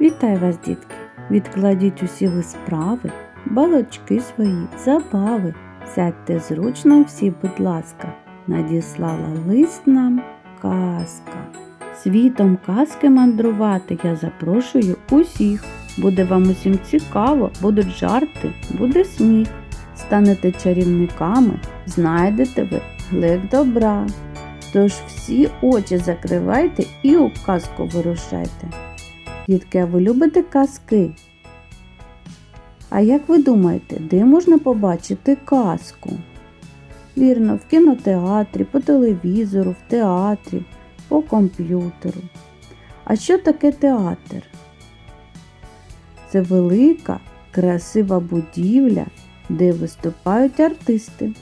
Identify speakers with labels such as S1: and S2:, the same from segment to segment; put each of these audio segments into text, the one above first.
S1: Вітаю вас, дітки! Відкладіть усі ви справи, балочки свої, забави. Сядьте зручно всі, будь ласка, надіслала лист нам казка. Світом казки мандрувати я запрошую усіх. Буде вам усім цікаво, будуть жарти, буде сміх. Станете чарівниками, знайдете ви глек добра. Тож всі очі закривайте і у казку вирушайте. Дітки, а ви любите казки? А як ви думаєте, де можна побачити казку? Вірно, в кінотеатрі, по телевізору, в театрі, по комп'ютеру. А що таке театр? Це велика, красива будівля, де виступають артисти.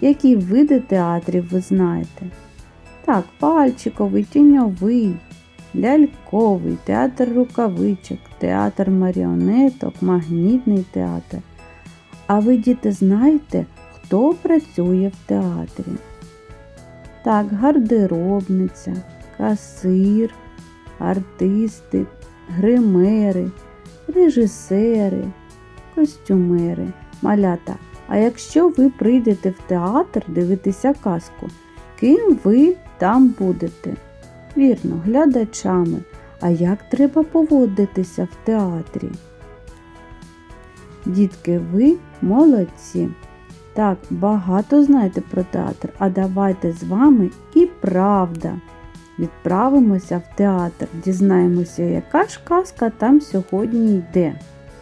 S1: Які види театрів ви знаєте? Так, пальчиковий, тіньовий, ляльковий, театр рукавичок, театр маріонеток, магнітний театр. А ви, діти, знаєте, хто працює в театрі? Так, гардеробниця, касир, артисти, гримери, режисери, костюмери, малята. А якщо ви прийдете в театр дивитися казку, ким ви там будете? Вірно, глядачами. А як треба поводитися в театрі? Дітки, ви молодці. Так, багато знаєте про театр, а давайте з вами і правда. Відправимося в театр, дізнаємося, яка ж казка там сьогодні йде.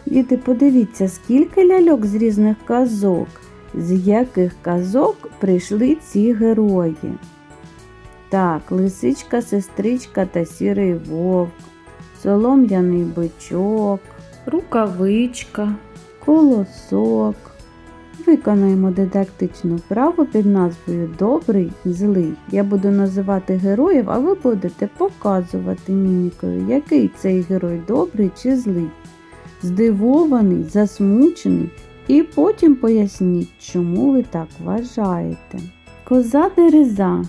S1: Діти, подивіться, скільки ляльок з різних казок, з яких казок прийшли ці герої. Так, лисичка, сестричка та сірий вовк, солом'яний бичок, рукавичка, колосок. Виконаємо дидактичну вправу під назвою Добрий злий. Я буду називати героїв, а ви будете показувати мімікою, який цей герой добрий чи злий. Здивований, засмучений, і потім поясніть, чому ви так вважаєте. Коза дереза.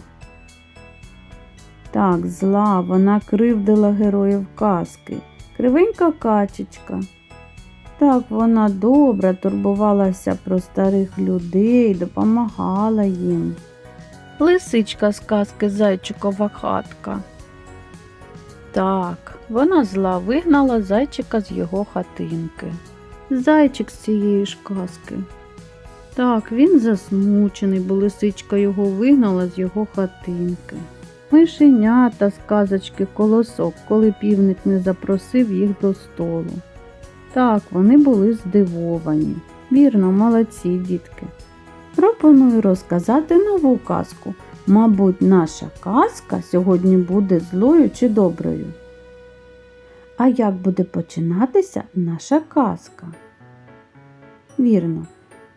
S1: Так, зла, вона кривдила героїв казки. Кривенька качечка. Так, вона добра, турбувалася про старих людей, допомагала їм. Лисичка з казки Зайчикова хатка. Так, вона зла вигнала зайчика з його хатинки. Зайчик з цієї ж казки. Так, він засмучений, бо лисичка його вигнала з його хатинки. Мишенята з казочки колосок, коли півник не запросив їх до столу. Так, вони були здивовані. Вірно, молодці дітки. Пропоную розказати нову казку. Мабуть, наша казка сьогодні буде злою чи доброю. А як буде починатися наша казка? Вірно,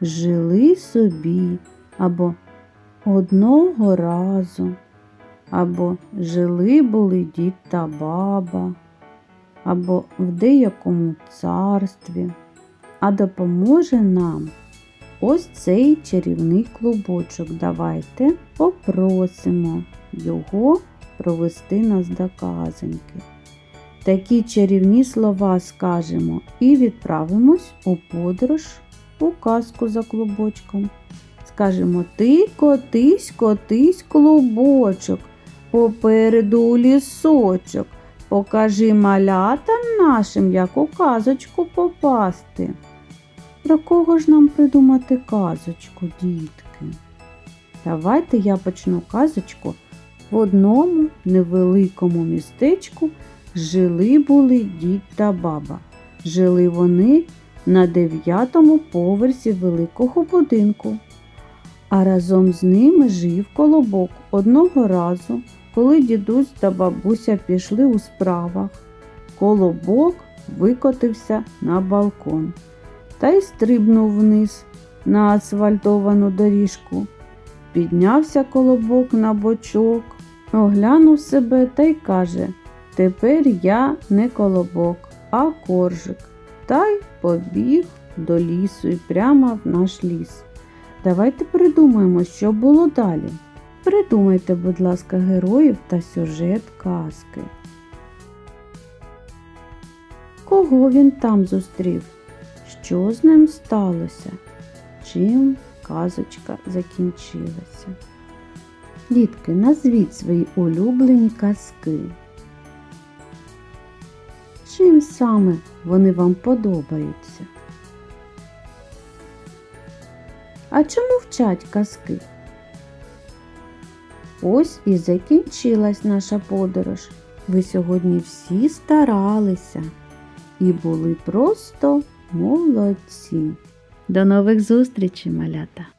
S1: жили собі або одного разу, або жили були дід та баба, або в деякому царстві, а допоможе нам ось цей чарівний клубочок. Давайте попросимо його провести нас до казоньки. Такі чарівні слова скажемо і відправимось у подорож у казку за клубочком. Скажемо ти котись, котись, клубочок, попереду лісочок. Покажи малятам нашим, як у казочку попасти. Про кого ж нам придумати казочку, дітки? Давайте я почну казочку. В одному невеликому містечку жили були дід та баба. Жили вони на дев'ятому поверсі великого будинку. А разом з ними жив колобок одного разу, коли дідусь та бабуся пішли у справах. Колобок викотився на балкон та й стрибнув вниз на асфальтовану доріжку. Піднявся колобок на бочок, оглянув себе та й каже Тепер я не колобок, а коржик. Та й побіг до лісу і прямо в наш ліс. Давайте придумаємо, що було далі. Придумайте, будь ласка, героїв та сюжет казки. Кого він там зустрів? Що з ним сталося? Чим казочка закінчилася? Дітки, назвіть свої улюблені казки. Чим саме вони вам подобаються? А чому вчать казки? Ось і закінчилась наша подорож. Ви сьогодні всі старалися і були просто молодці. До нових зустрічей, малята!